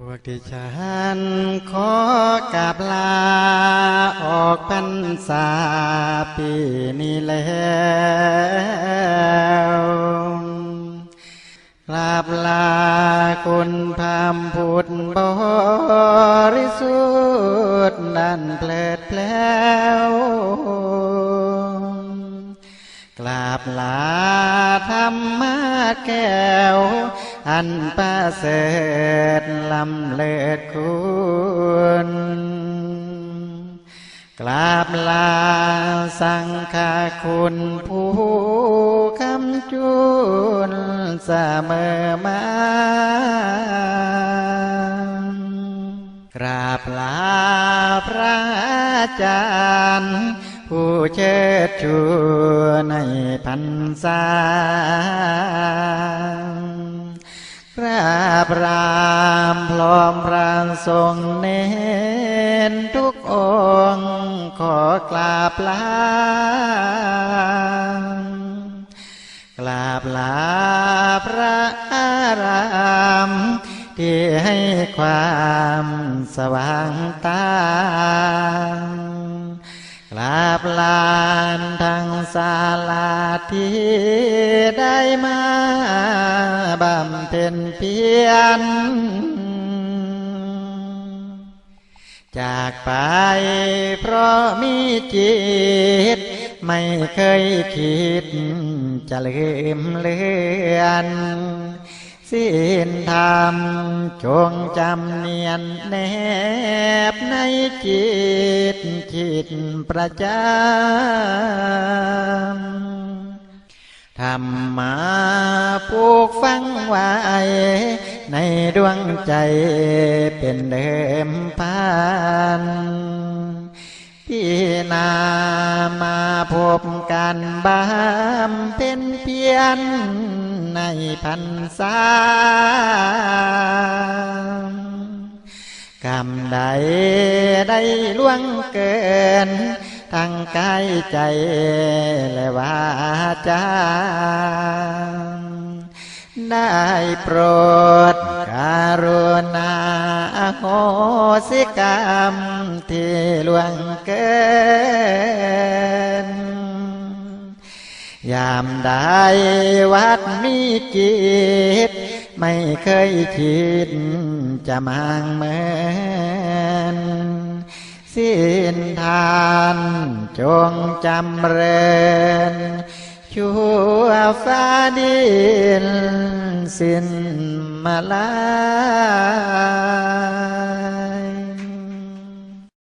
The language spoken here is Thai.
พวกดิฉันขอกราบลาออกพรรษาปีนี้แล้วกราบลาคุณพามพุทธบริสุทธิ์นั่นเพลิดเพล้วกราบลาธรรมะแก้ว อันประเสริฐลำเลิศคุณกราบลาสังฆคุณผู้คำจุนเสมอมากราบลาพระอาจารย์ ผู้เชิดชูในพรรษา ราบรามพร้อมพระทรงเน้นทุกองค์ขอกราบลากราบลาพระอารามที่ให้ความสว่างตา กราบลานทางศาลาที่ได้มาบำเพ็ญเพียรจากไปเพราะมีจิต ไม่เคยคิดจะลืมเลือน สิ้นธรรมจงจำเนียนแนบในจิตจิตประจำธรรมาผูกฝังไว้ในดวงใจเป็นเดิมพัน พี่นามาพบกันบามเป็นเพียนในพันษากรรมใดได้ล่วงเกิน ทั้งกายใจและวาจาได้โปรดการุณาโหสิกรรมที่ล่วง เกิน ยามใดวัดมีกิจไม่เคยคิดจะมางเมือนสิ้นทานจงจำเริญชั่วฟ้าดินสิ้นมาลา